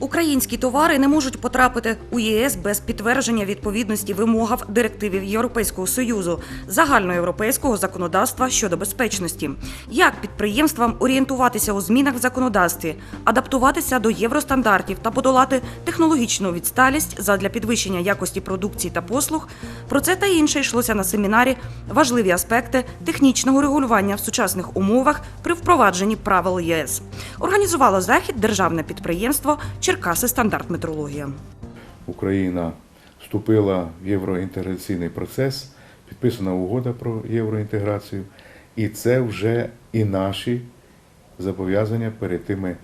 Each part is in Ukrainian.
Українські товари не можуть потрапити у ЄС без підтвердження відповідності вимогам директивів Європейського союзу, загальноєвропейського законодавства щодо безпечності. Як підприємствам орієнтуватися у змінах в законодавстві, адаптуватися до євростандартів та подолати технологічну відсталість задля підвищення якості продукції та послуг. Про це та інше йшлося на семінарі важливі аспекти технічного регулювання в сучасних умовах при впровадженні правил ЄС. Організувало захід державне підприємство Черкаси стандарт метрологія. Україна вступила в євроінтеграційний процес, підписана угода про євроінтеграцію, і це вже і наші зобов'язання перед тими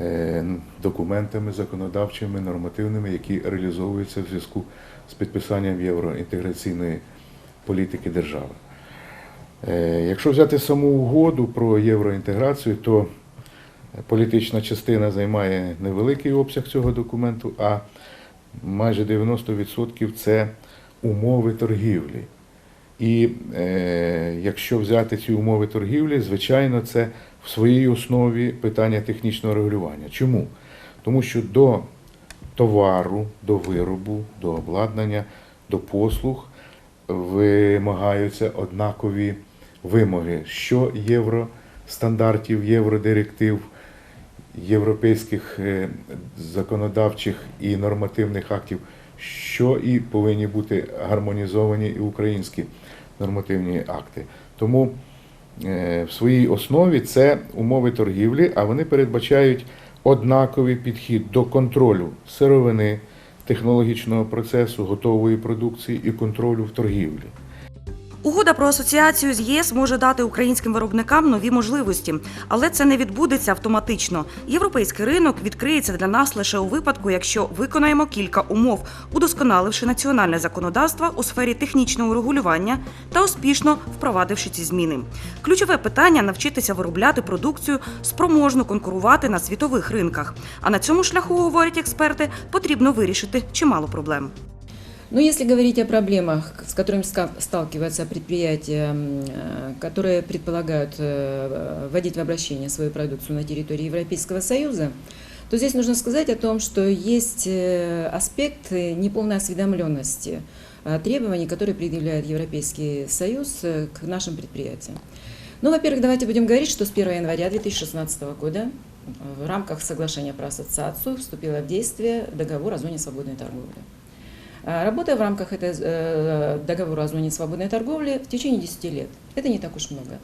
е, документами законодавчими, нормативними, які реалізовуються в зв'язку з підписанням євроінтеграційної політики держави. Е, Якщо взяти саму угоду про євроінтеграцію, то політична частина займає невеликий обсяг цього документу, а майже 90% це умови торгівлі. І е, якщо взяти ці умови торгівлі, звичайно, це в своїй основі питання технічного регулювання. Чому? Тому що до товару, до виробу, до обладнання, до послуг вимагаються однакові вимоги, що євростандартів, євродиректив, європейських е, законодавчих і нормативних актів, що і повинні бути гармонізовані і українські нормативні акти. Тому е, в своїй основі це умови торгівлі, а вони передбачають однаковий підхід до контролю сировини, технологічного процесу, готової продукції і контролю в торгівлі. Угода про асоціацію з ЄС може дати українським виробникам нові можливості, але це не відбудеться автоматично. Європейський ринок відкриється для нас лише у випадку, якщо виконаємо кілька умов, удосконаливши національне законодавство у сфері технічного регулювання та успішно впровадивши ці зміни. Ключове питання навчитися виробляти продукцію, спроможну конкурувати на світових ринках. А на цьому шляху, говорять експерти, потрібно вирішити чимало проблем. Но если говорить о проблемах, с которыми сталкиваются предприятия, э, которые предполагают э, вводить в обращение свою продукцию на территории Европейского Союза, то здесь нужно сказать о том, что есть э, аспект неполной осведомленности требований, которые предъявляет Европейский Союз к нашим предприятиям. Ну, во-первых, давайте будем говорить, что с 1 января 2016 года в рамках соглашения про ассоциацию вступила в действие договор о зоне свободной торговли. А, Работая в рамках этого э, договора о зоне свободной торговли в течение 10 лет, это не так уж много.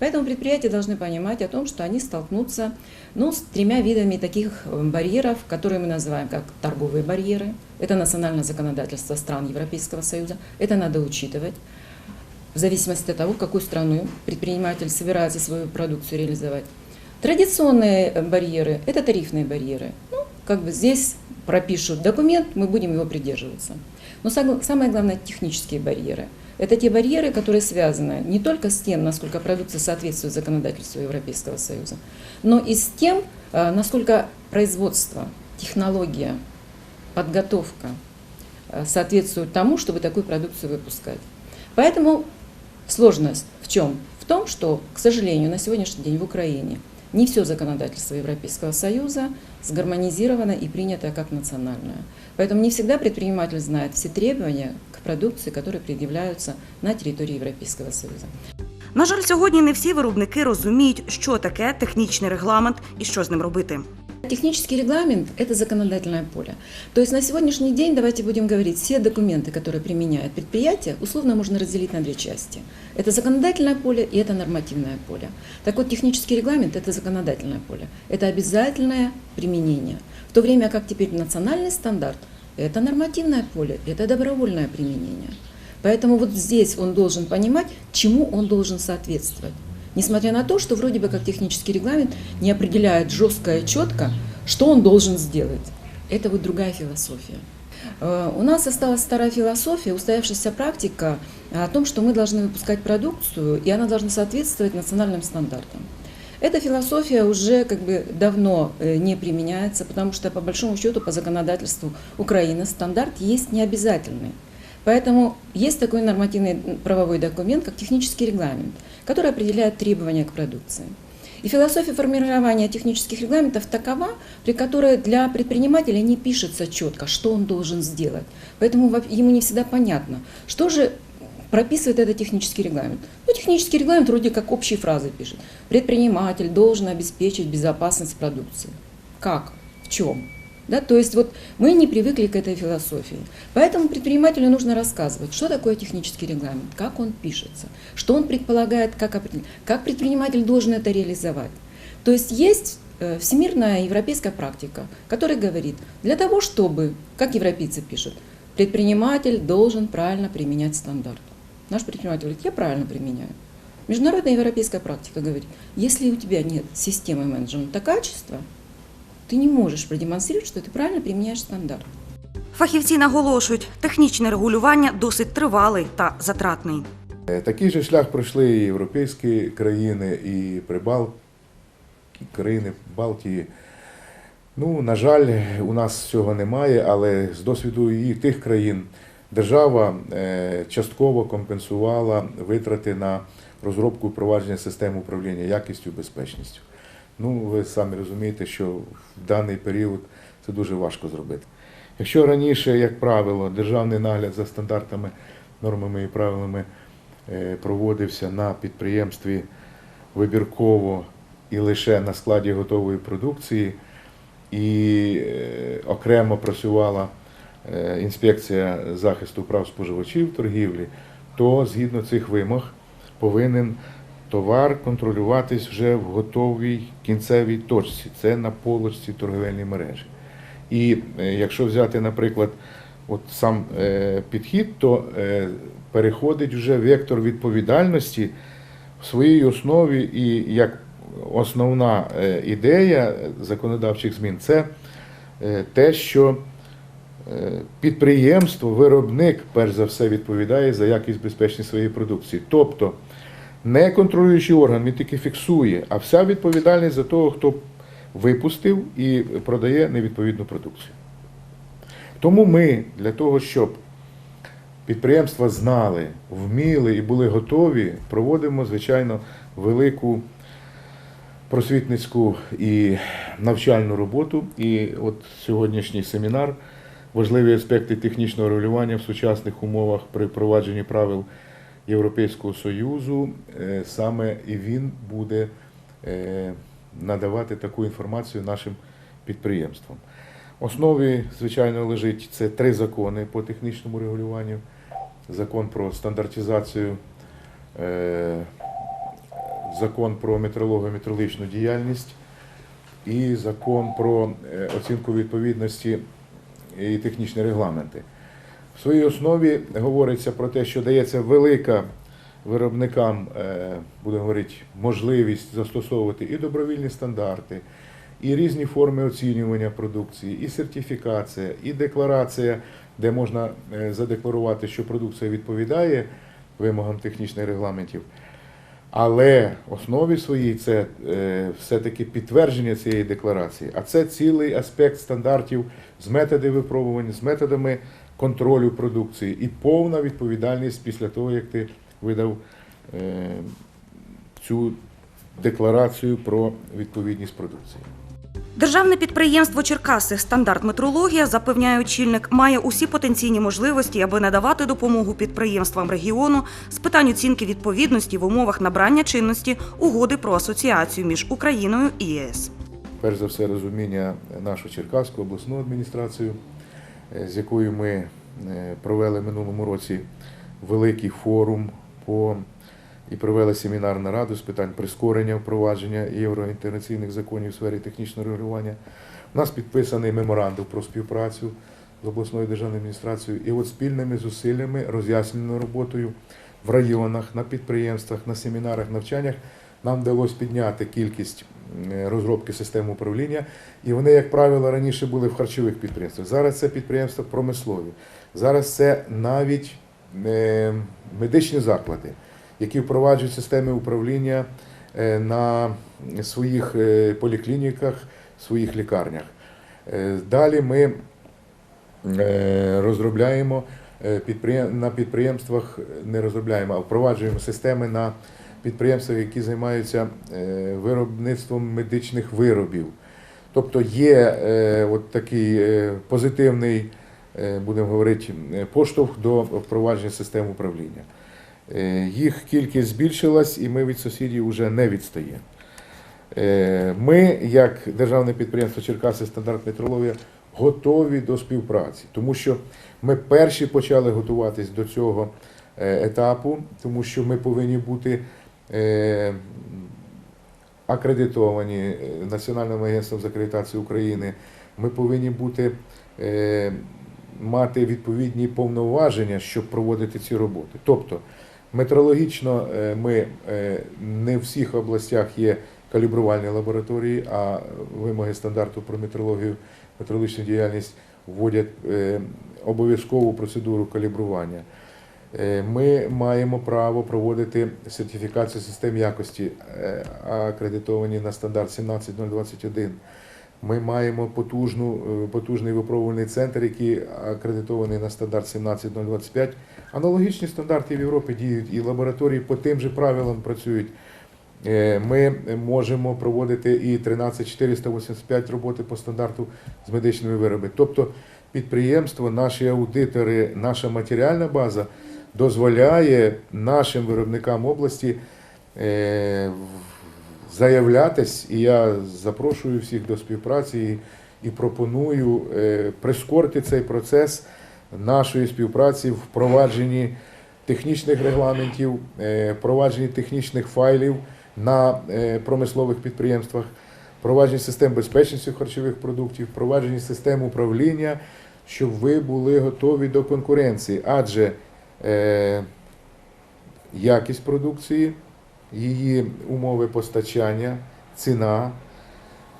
Поэтому предприятия должны понимать о том, что они столкнутся ну, с тремя видами таких э, барьеров, которые мы называем как торговые барьеры. Это национальное законодательство стран Европейского Союза. Это надо учитывать в зависимости от того, в какую страну предприниматель собирается свою продукцию реализовать. Традиционные э, барьеры – это тарифные барьеры. Как бы здесь пропишут документ, мы будем его придерживаться. Но самое главное – технические барьеры. Это те барьеры, которые связаны не только с тем, насколько продукция соответствует законодательству Европейского Союза, но и с тем, э, насколько производство, технология, подготовка э, соответствуют тому, чтобы такую продукцию выпускать. Поэтому сложность в чем? В том, что, к сожалению, на сегодняшний день в Украине не все законодательство Европейского Союза сгармонизировано и принято как национальное. Поэтому не всегда предприниматель знает все требования к продукции, которые предъявляются на территории Европейского Союза. На жаль, сьогодні не всі виробники розуміють, що таке технічний регламент і що з ним робити. Технический регламент – это законодательное поле. То есть на сегодняшний день, давайте будем говорить, все документы, которые применяет предприятие, условно можно разделить на две части. Это законодательное поле и это нормативное поле. Так вот, технический регламент – это законодательное поле. Это обязательное применение. В то время как теперь национальный стандарт – это нормативное поле, это добровольное применение. Поэтому вот здесь он должен понимать, чему он должен соответствовать. Несмотря на то, что вроде бы как технический регламент не определяет жестко и четко, что он должен сделать. Это вот другая философия. Э, У нас осталась старая философия, устоявшаяся практика о том, что мы должны выпускать продукцию, и она должна соответствовать национальным стандартам. Эта философия уже как бы давно э, не применяется, потому что по большому счету по законодательству Украины стандарт есть необязательный. Поэтому есть такой нормативный правовой документ, как технический регламент, который определяет требования к продукции. И философия формирования технических регламентов такова, при которой для предпринимателя не пишется четко, что он должен сделать. Поэтому ему не всегда понятно, что же прописывает этот технический регламент. Ну, технический регламент вроде как общие фразы пишет. Предприниматель должен обеспечить безопасность продукции. Как? В чем? Да, то есть вот мы не привыкли к этой философии. Поэтому предпринимателю нужно рассказывать, что такое технический регламент, как он пишется, что он предполагает, как, как предприниматель должен это реализовать. То есть есть э, всемирная европейская практика, которая говорит, для того, чтобы, как европейцы пишут, предприниматель должен правильно применять стандарт. Наш предприниматель говорит, я правильно применяю. Международная европейская практика говорит, если у тебя нет системы менеджмента качества, ты не можешь продемонстрировать, что ты правильно применяешь стандарт. Фахівці наголошують, технічне регулювання досить тривалий та затратний. Е, Такий же шлях пройшли і європейські країни, і Прибал... країни Балтії. Ну, на жаль, у нас цього немає, але з досвіду і тих країн держава е, частково компенсувала витрати на розробку і впровадження систем управління якістю і безпечністю. Ну, ви самі розумієте, що в даний період це дуже важко зробити. Якщо раніше, як правило, державний нагляд за стандартами, нормами і правилами е, проводився на підприємстві вибірково і лише на складі готової продукції, і е, окремо працювала е, інспекція захисту прав споживачів торгівлі, то згідно цих вимог повинен товар контролюватись вже в готовій кінцевій точці. Це на полочці торговельної мережі. І е, якщо взяти, наприклад, от сам е, підхід, то е, переходить вже вектор відповідальності в своїй основі і як основна ідея законодавчих змін це те, що підприємство, виробник, перш за все, відповідає за якість безпечність своєї продукції. Тобто не контролюючий орган, він тільки фіксує, а вся відповідальність за того, хто випустив і продає невідповідну продукцію. Тому ми для того, щоб підприємства знали, вміли і були готові, проводимо, звичайно, велику просвітницьку і навчальну роботу. І от сьогоднішній семінар важливі аспекти технічного регулювання в сучасних умовах при впровадженні правил Європейського Союзу. Е, Саме і він буде е, надавати таку інформацію нашим підприємствам. В основі, звичайно, лежить це три закони по технічному регулюванню. Закон про стандартизацію, е, закон про метрологію метрологічну діяльність і закон про оцінку відповідності і технічні регламенти. В своїй основі говориться про те, що дається велика виробникам, е, будемо говорити, можливість застосовувати і добровільні стандарти, і різні форми оцінювання продукції, і сертифікація, і декларація, де можна е, задекларувати, що продукція відповідає вимогам технічних регламентів. Але основі своїй це е, все-таки підтвердження цієї декларації. А це цілий аспект стандартів з методи випробування, з методами контролю продукції і повна відповідальність після того, як ти видав е, цю декларацію про відповідність продукції. Державне підприємство Черкаси Стандарт метрологія запевняє очільник, має усі потенційні можливості, аби надавати допомогу підприємствам регіону з питань оцінки відповідності в умовах набрання чинності угоди про асоціацію між Україною і ЄС. перш за все розуміння нашу Черкаську обласну адміністрацію, з якою ми е, провели минулому році великий форум по і провели семінарну раду з питань прискорення впровадження євроінтеграційних законів в сфері технічного регулювання. У нас підписаний меморандум про співпрацю з обласною державною адміністрацією. І от спільними зусиллями, роз'ясненою роботою в районах, на підприємствах, на семінарах, навчаннях нам вдалося підняти кількість е, розробки систем управління. І вони, як правило, раніше були в харчових підприємствах. Зараз це підприємства промислові. Зараз це навіть е, медичні заклади, які впроваджують системи управління е, на своїх поліклініках, своїх лікарнях. Далі ми розробляємо на підприємствах, не розробляємо, а впроваджуємо системи на підприємствах, які займаються е, виробництвом медичних виробів. Тобто є е, от такий е, позитивний, будемо говорити, поштовх до впровадження систем управління. Їх кількість збільшилась, і ми від сусідів вже не відстаємо. Ми, як державне підприємство Черкаси Стандарт Метрологія, готові до співпраці, тому що ми перші почали готуватись до цього етапу, тому що ми повинні бути акредитовані е, Національним агентством з акредитації України. Ми повинні бути е, мати відповідні повноваження, щоб проводити ці роботи. Тобто метрологічно е, ми е, не в всіх областях є калібрувальні лабораторії, а вимоги стандарту про метрологію, метрологічну діяльність вводять е, обов'язкову процедуру калібрування. Е, Ми маємо право проводити сертифікацію систем якості, е, акредитовані на стандарт 17021. Ми маємо потужну, е, потужний випробувальний центр, який акредитований на стандарт 17025. Аналогічні стандарти в Європі діють і лабораторії по тим же правилам працюють. Ми можемо проводити і 13485 роботи по стандарту з медичними виробами. Тобто підприємство, наші аудитори, наша матеріальна база дозволяє нашим виробникам області е, заявлятись, і я запрошую всіх до співпраці і, пропоную е, прискорити цей процес нашої співпраці в впровадженні технічних регламентів, е, впровадженні технічних файлів на промислових підприємствах, впровадженні систем безпечності харчових продуктів, впровадженні систем управління, щоб ви були готові до конкуренції. Адже якість продукції, її умови постачання, ціна,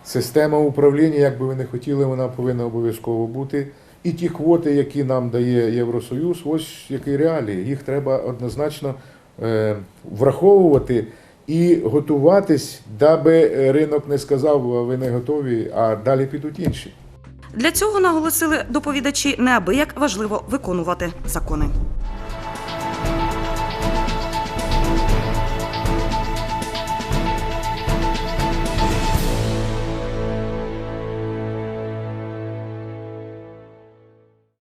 система управління, як би ви не хотіли, вона повинна обов'язково бути. І ті квоти, які нам дає Євросоюз, ось які реалії. Їх треба однозначно е, враховувати і готуватись, даби ринок не сказав, «А ви не готові, а далі підуть інші. Для цього наголосили доповідачі неабияк важливо виконувати закони.